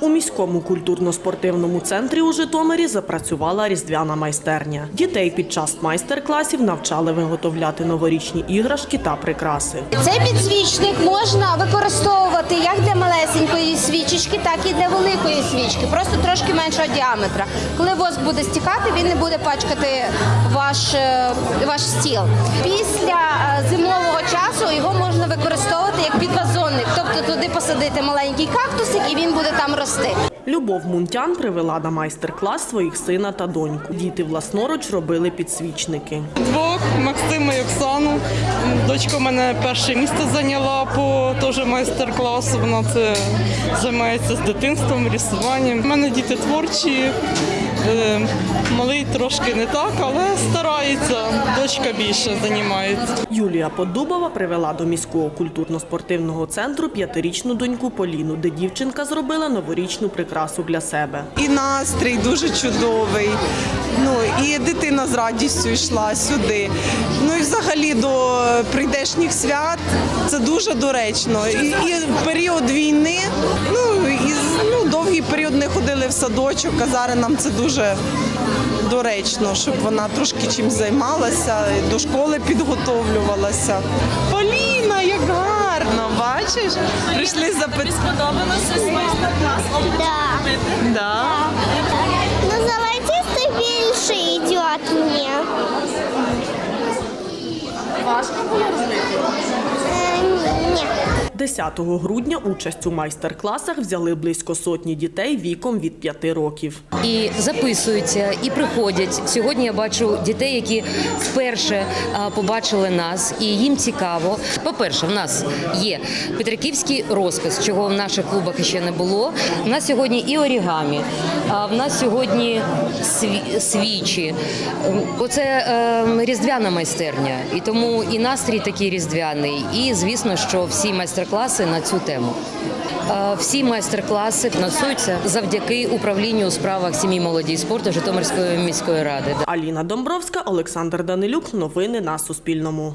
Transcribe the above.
У міському культурно-спортивному центрі у Житомирі запрацювала різдвяна майстерня. Дітей під час майстер-класів навчали виготовляти новорічні іграшки та прикраси. Цей підсвічник можна використовувати як для малесенької свічечки, так і для великої свічки, просто трошки меншого діаметра. Коли воск буде стікати, він не буде пачкати ваш, е, ваш стіл. Після е, зимового часу його можна використовувати як підвазонник, тобто туди посадити маленький кактусик і він буде там рости. Любов Мунтян привела на майстер-клас своїх сина та доньку. Діти власноруч робили підсвічники. Двох Максима і Оксану. Дочка в мене перше місце зайняла по теж майстер-класу. Вона це займається з дитинством, рисуванням. У мене діти творчі. Е, Малий трошки не так, але старається. Дочка більше займається. Юлія Подубова привела до міського культурно-спортивного центру п'ятирічну доньку Поліну, де дівчинка зробила новорічну прикрасу для себе. І настрій дуже чудовий. Ну і дитина з радістю йшла сюди. Ну і взагалі до прийдешніх свят це дуже доречно. І, і в період війни, ну і з- довгий період не ходили в садочок, а зараз нам це дуже доречно, щоб вона трошки чим займалася, до школи підготовлювалася. Поліна, як гарно, бачиш? Прийшли запитати. Да. Да. Но золотистый больше идет мне. Важко Нет. 10 грудня участь у майстер-класах взяли близько сотні дітей віком від 5 років. і записуються, і приходять. Сьогодні я бачу дітей, які вперше побачили нас, і їм цікаво. По-перше, в нас є петриківський розпис, чого в наших клубах ще не було. У нас сьогодні і орігамі, а в нас сьогодні свічі. Ем, Оце е, різдвяна майстерня, і тому і настрій такий різдвяний, і звісно, що всі майстер-класи на цю тему. Е, Всі майстер-класи фінансуються завдяки управлінню у справах сім'ї молоді і спорту Житомирської міської ради. Аліна Домбровська, Олександр Данилюк. Новини на Суспільному.